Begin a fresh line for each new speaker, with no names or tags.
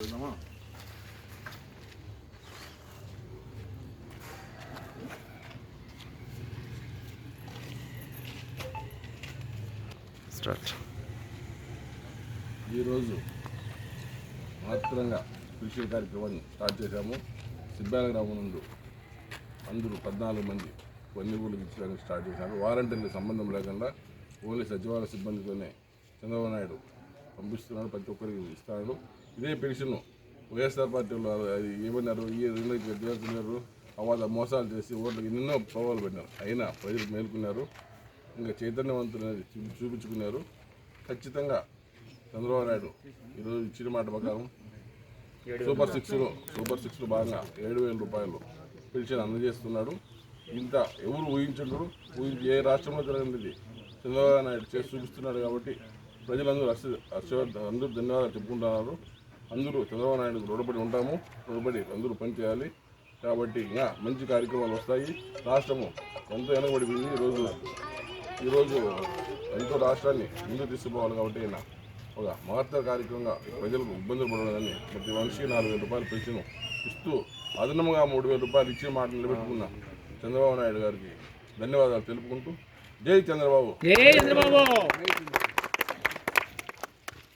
వెళ్దామా
స్టార్ట్
ఈరోజు మాత్రంగా కృషి కార్యక్రమాన్ని స్టార్ట్ చేశాము. సిబ్బాల గ్రామం నుండి అందరూ పద్నాలుగు మంది కొన్నిగోలు ఇచ్చడానికి స్టార్ట్ చేశారు. వారంటీలకు సంబంధం లేకుండా ఓన్లీ సచివాలయ సిబ్బందితోనే చంద్రబాబు నాయుడు పంపిస్తున్నాడు ప్రతి ఒక్కరికి ఇస్తున్నాడు ఇదే పెన్షన్. వైఎస్ఆర్ పార్టీలో అది ఏమన్నారు? ఈ రెండు విద్యార్థులు అవాద మోసాలు చేసి ఓట్లకు ఎన్నెన్నో ప్రభావాలు పెట్టినారు. అయినా ప్రజలు మేల్కొన్నారు. ఇంకా చైతన్యవంతులు చూపించుకున్నారు. ఖచ్చితంగా చంద్రబాబు నాయుడు ఈరోజు ఇచ్చిన మాట ప్రకారం సూపర్ సిక్స్లో సూపర్ సిక్స్లో భాగంగా ఏడు వేల రూపాయలు పెన్షన్ అందజేస్తున్నాడు. ఇంత ఎవరు ఊహించరు ఊహించి ఏ రాష్ట్రంలో జరగనిది? చంద్రబాబు నాయుడు చేసి చూపిస్తున్నాడు కాబట్టి ప్రజలందరూ హర్ష హర్ష అందరూ ధన్యవాదాలు చెప్పుకుంటున్నారు. అందరూ చంద్రబాబు నాయుడుకు రుణపడి ఉంటాము. రుణపడి అందరూ పనిచేయాలి. కాబట్టి ఇంకా మంచి కార్యక్రమాలు వస్తాయి. రాష్ట్రము ఎంతో వెనకబడిపోయింది ఈరోజు ఈరోజు ఎంతో రాష్ట్రాన్ని ముందుకు తీసుకుపోవాలి కాబట్టి ఆయన ఒక మహత్తర కార్యక్రమంగా ప్రజలకు ఇబ్బందులు పడలేదని ప్రతి మనిషికి నాలుగు వేల రూపాయలు పెన్షన్ ఇస్తూ అదనంగా మూడు వేల రూపాయలు ఇచ్చిన మాట నిలబెట్టుకున్న చంద్రబాబు నాయుడు గారికి ధన్యవాదాలు తెలుపుకుంటూ. జై చంద్రబాబు.
జై చంద్రబాబు.